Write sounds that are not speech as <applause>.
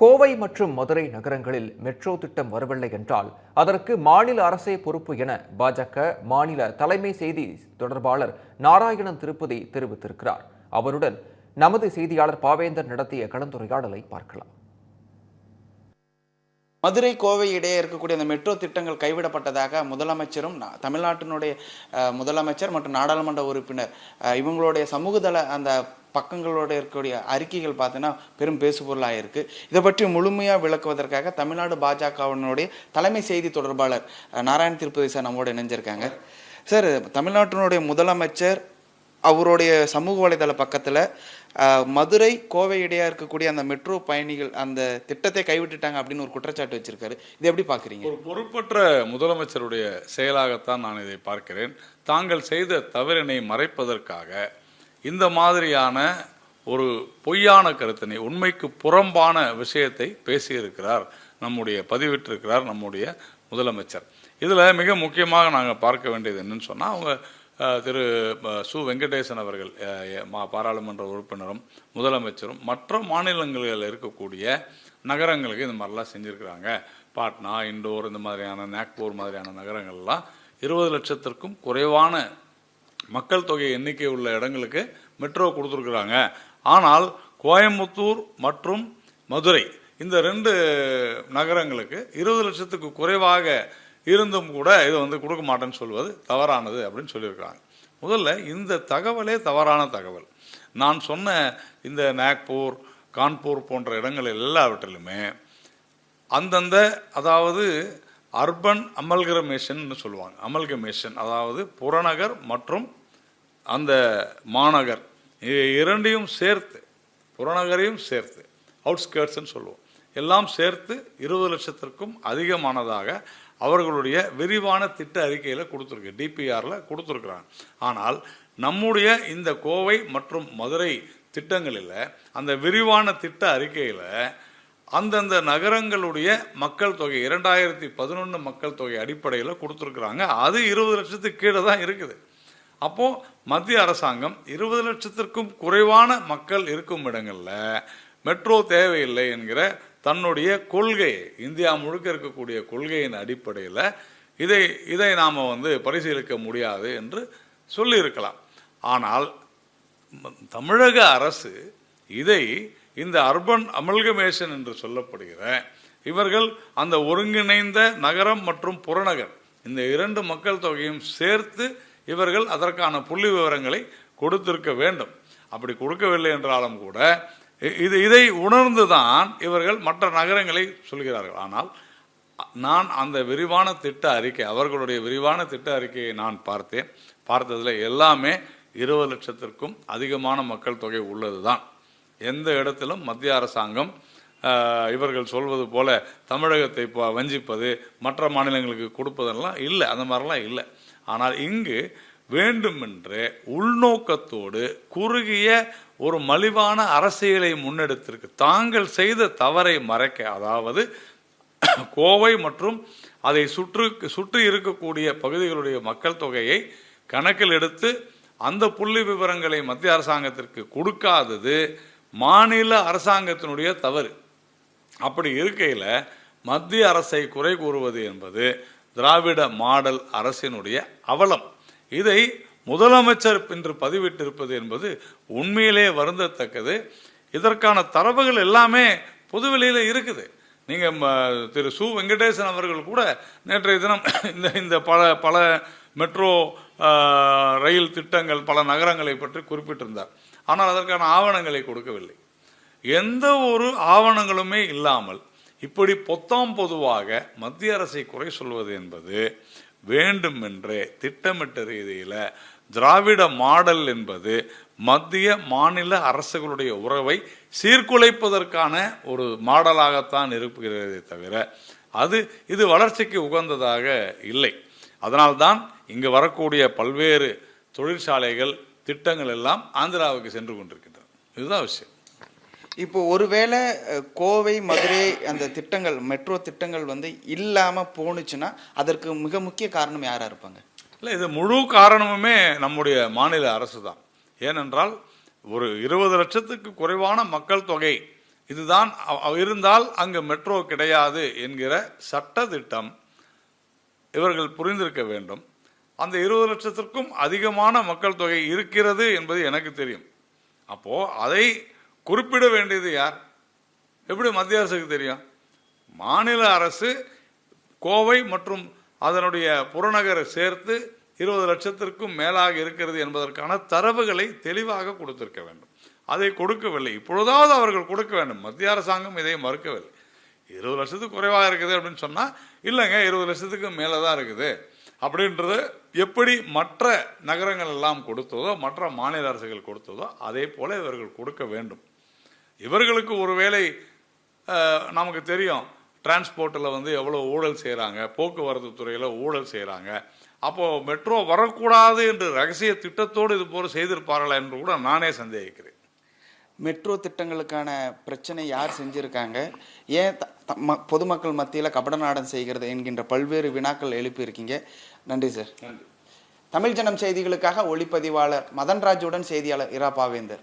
கோவை மற்றும் மதுரை நகரங்களில் மெட்ரோ திட்டம் வரவில்லை என்றால் அதற்கு மாநில அரசே பொறுப்பு என பாஜக மாநில தலைமை செய்தி தொடர்பாளர் நாராயணன் திருப்பதி தெரிவித்திருக்கிறார். அவருடன் நமது செய்தியாளர் பாவேந்தர் நடத்திய கலந்துரையாடலை பார்க்கலாம். மதுரை கோவை இடையே இருக்கக்கூடிய அந்த மெட்ரோ திட்டங்கள் கைவிடப்பட்டதாக முதலமைச்சரும் தமிழ்நாட்டினுடைய முதலமைச்சர் மற்றும் நாடாளுமன்ற உறுப்பினர் இவங்களுடைய சமூகதள அந்த பக்கங்களோட இருக்கக்கூடிய அறிக்கைகள் பார்த்தீங்கன்னா பெரும் பேசுபொருளாக இருக்கு இதை பற்றி முழுமையாக விளக்குவதற்காக தமிழ்நாடு பாஜகவினுடைய தலைமை செய்தி தொடர்பாளர் நாராயண் திருப்பதி சார் நம்மோடு இணைஞ்சிருக்காங்க. சார் தமிழ்நாட்டினுடைய முதலமைச்சர் அவருடைய சமூக வலைதள பக்கத்தில் மதுரை கோவை இடையா இருக்கக்கூடிய அந்த மெட்ரோ பயணிகள் அந்த திட்டத்தை கைவிட்டுட்டாங்க அப்படின்னு ஒரு குற்றச்சாட்டு வச்சிருக்காரு. இது எப்படி பார்க்குறீங்க? ஒரு பொறுப்பற்ற முதலமைச்சருடைய செயலாகத்தான் நான் இதை பார்க்கிறேன். தாங்கள் செய்த தவறினை மறைப்பதற்காக இந்த மாதிரியான ஒரு பொய்யான கருத்தினை உண்மைக்கு புறம்பான விஷயத்தை பேசியிருக்கிறார் நம்முடைய பதிவிட்டிருக்கிறார் நம்முடைய முதலமைச்சர். இதில் மிக முக்கியமாக நாங்கள் பார்க்க வேண்டியது என்னன்னு சொன்னால் அவங்க திரு சு வெங்கடேசன் அவர்கள் மா பாராளுமன்ற உறுப்பினரும் முதலமைச்சரும் மற்ற மாநிலங்களில் இருக்கக்கூடிய நகரங்களுக்கு இந்த மாதிரிலாம் செஞ்சுருக்கிறாங்க. பாட்னா இண்டோர் இந்த மாதிரியான நாக்பூர் மாதிரியான நகரங்கள்லாம் இருபது லட்சத்திற்கும் குறைவான மக்கள் தொகை எண்ணிக்கை உள்ள இடங்களுக்கு மெட்ரோ கொடுத்துருக்குறாங்க. ஆனால் கோயம்புத்தூர் மற்றும் மதுரை இந்த ரெண்டு நகரங்களுக்கு இருபது லட்சத்துக்கு குறைவாக இருந்தும் கூட இதை வந்து கொடுக்க மாட்டேன்னு சொல்வது தவறானது அப்படின்னு சொல்லியிருக்காங்க முதல்ல இந்த தகவலே தவறான தகவல். நான் சொன்ன இந்த நாக்பூர் கான்பூர் போன்ற இடங்கள் எல்லாவற்றிலுமே அந்தந்த அதாவது அர்பன் அமல்கமேஷன் சொல்லுவாங்க. அமல்கமேஷன் அதாவது புறநகர் மற்றும் அந்த மாநகர். இரண்டையும் சேர்த்து புறநகரையும் சேர்த்து அவுட்ஸ்கேட்ஸ்ன்னு சொல்லுவோம். எல்லாம் சேர்த்து இருபது லட்சத்திற்கும் அதிகமானதாக அவர்களுடைய விரிவான திட்ட அறிக்கையில் கொடுத்துருக்கு டிபிஆரில் கொடுத்துருக்குறாங்க. ஆனால் நம்முடைய இந்த கோவை மற்றும் மதுரை திட்டங்களில் அந்த விரிவான திட்ட அறிக்கையில் அந்தந்த நகரங்களுடைய மக்கள் தொகை இரண்டாயிரத்தி பதினொன்று மக்கள் தொகை அடிப்படையில் கொடுத்துருக்குறாங்க. அது இருபது லட்சத்துக்கு கீழே தான் இருக்குது. அப்போது மத்திய அரசாங்கம் இருபது லட்சத்திற்கும் குறைவான மக்கள் இருக்கும் இடங்களில் மெட்ரோ தேவையில்லை என்கிற தன்னுடைய கொள்கை இந்தியா முழுக்க இருக்கக்கூடிய கொள்கையின் அடிப்படையில் இதை இதை நாம் வந்து பரிசீலிக்க முடியாது என்று சொல்லியிருக்கலாம். ஆனால் தமிழக அரசு இதை இந்த அர்பன் அமல்கமேஷன் என்று சொல்லப்படுகிற இவர்கள் அந்த ஒருங்கிணைந்த நகரம் மற்றும் புறநகர் இந்த இரண்டு மக்கள் தொகையும் சேர்த்து இவர்கள் அதற்கான புள்ளி விவரங்களை கொடுத்திருக்க வேண்டும். அப்படி கொடுக்கவில்லை என்றாலும் கூட இது இதை உணர்ந்துதான் இவர்கள் மற்ற நகரங்களை சொல்கிறார்கள். ஆனால் நான் அந்த விரிவான திட்ட அறிக்கை அவர்களுடைய விரிவான திட்ட அறிக்கையை நான் பார்த்தேன். பார்த்ததில் எல்லாமே இருபது லட்சத்திற்கும் அதிகமான மக்கள் தொகை உள்ளது தான் எந்த இடத்திலும் மத்திய அரசாங்கம் இவர்கள் சொல்வது போல தமிழகத்தை வஞ்சிப்பது மற்ற மாநிலங்களுக்கு கொடுப்பதெல்லாம் இல்லை. அந்த மாதிரிலாம் இல்லை. ஆனால் இங்கு வேண்டுமென்றே உள்நோக்கத்தோடு குறுகிய ஒரு மலிவான அரசியலை முன்னெடுத்திருக்கு. தாங்கள் செய்த தவறை மறைக்க அதாவது <clears throat> கோவை மற்றும் அதை சுற்று சுற்றி இருக்கக்கூடிய பகுதிகளுடைய மக்கள் தொகையை கணக்கில் எடுத்து அந்த புள்ளி விவரங்களை மத்திய அரசாங்கத்திற்கு கொடுக்காதது மாநில அரசாங்கத்தினுடைய தவறு. அப்படி இருக்கையில் மத்திய அரசை குறை கூறுவது என்பது திராவிட மாடல் அரசினுடைய அவலம். இதை முதலமைச்சர் என்று பதிவிட்டிருப்பது என்பது உண்மையிலே வருந்தத்தக்கது. இதற்கான தரவுகள் எல்லாமே பொதுவெளியில் இருக்குது. நீங்கள் திரு சு வெங்கடேசன் அவர்கள் கூட நேற்றைய தினம் இந்த இந்த பல பல மெட்ரோ ரயில் திட்டங்கள் பல நகரங்களை பற்றி குறிப்பிட்டிருந்தார். ஆனால் அதற்கான ஆவணங்களை கொடுக்கவில்லை. எந்த ஒரு ஆவணங்களுமே இல்லாமல் இப்படி பொத்தாம் பொதுவாக மத்திய அரசை குறை சொல்வது என்பது வேண்டுமென்றே திட்டமிட்ட ரீதியில் திராவிட மாடல் என்பது மத்திய மாநில அரசுகளுடைய உறவை சீர்குலைப்பதற்கான ஒரு மாடலாகத்தான் இருக்கிறதே தவிர அது இது வளர்ச்சிக்கு உகந்ததாக இல்லை. அதனால்தான் இங்கு வரக்கூடிய பல்வேறு தொழிற்சாலைகள் திட்டங்கள் எல்லாம் ஆந்திராவுக்கு சென்று கொண்டிருக்கின்றன. இதுதான் விஷயம். இப்போ ஒருவேளை கோவை மதுரை அந்த திட்டங்கள் மெட்ரோ திட்டங்கள் வந்து இல்லாமல் போணுச்சுன்னா அதற்கு மிக முக்கிய காரணம் யாராக இருப்பாங்க? இல்லை இது முழு காரணமுமே நம்முடைய மாநில அரசு தான் ஏனென்றால் ஒரு இருபது லட்சத்துக்கு குறைவான மக்கள் தொகை இதுதான் அவ இருந்தால் அங்கு மெட்ரோ கிடையாது என்கிற சட்ட திட்டம் இவர்கள் புரிந்திருக்க வேண்டும். அந்த இருபது லட்சத்திற்கும் அதிகமான மக்கள் தொகை இருக்கிறது என்பது எனக்கு தெரியும். அப்போ அதை குறிப்பிட வேண்டியது யார்? எப்படி மத்திய அரசுக்கு தெரியும்? மாநில அரசு கோவை மற்றும் அதனுடைய புறநகரை சேர்த்து இருபது லட்சத்திற்கும் மேலாக இருக்கிறது என்பதற்கான தரவுகளை தெளிவாக கொடுத்திருக்க வேண்டும். அதை கொடுக்கவில்லை. இப்பொழுதாவது அவர்கள் கொடுக்க வேண்டும். மத்திய அரசாங்கம் இதை மறுக்கவில்லை. இருபது லட்சத்துக்கு குறைவாக இருக்குது அப்படின்னு சொன்னால் இல்லைங்க இருபது லட்சத்துக்கு மேலே தான் இருக்குது. அப்படின்றது எப்படி மற்ற நகரங்கள் எல்லாம் கொடுத்ததோ மற்ற மாநில அரசுகள் கொடுத்ததோ அதே போல இவர்கள் கொடுக்க வேண்டும். இவர்களுக்கு ஒருவேளை நமக்கு தெரியும் டிரான்ஸ்போர்ட்டில் வந்து எவ்வளோ ஊழல் செய்கிறாங்க போக்குவரத்து துறையில் ஊழல் செய்கிறாங்க அப்போது மெட்ரோ வரக்கூடாது என்று ரகசிய திட்டத்தோடு இது போல செய்திருப்பார்களா என்று கூட நானே சந்தேகிக்கிறேன். மெட்ரோ திட்டங்களுக்கான பிரச்சனை யார் செஞ்சிருக்காங்க? ஏன் பொதுமக்கள் மத்தியில் கபடநாடம் செய்கிறது என்கின்ற பல்வேறு வினாக்கள் எழுப்பியிருக்கீங்க. நன்றி சார் தமிழ் ஜனம் செய்திகளுக்காக ஒளிப்பதிவாளர் மதன்ராஜுடன் செய்தியாளர் இரா பாவேந்தர்.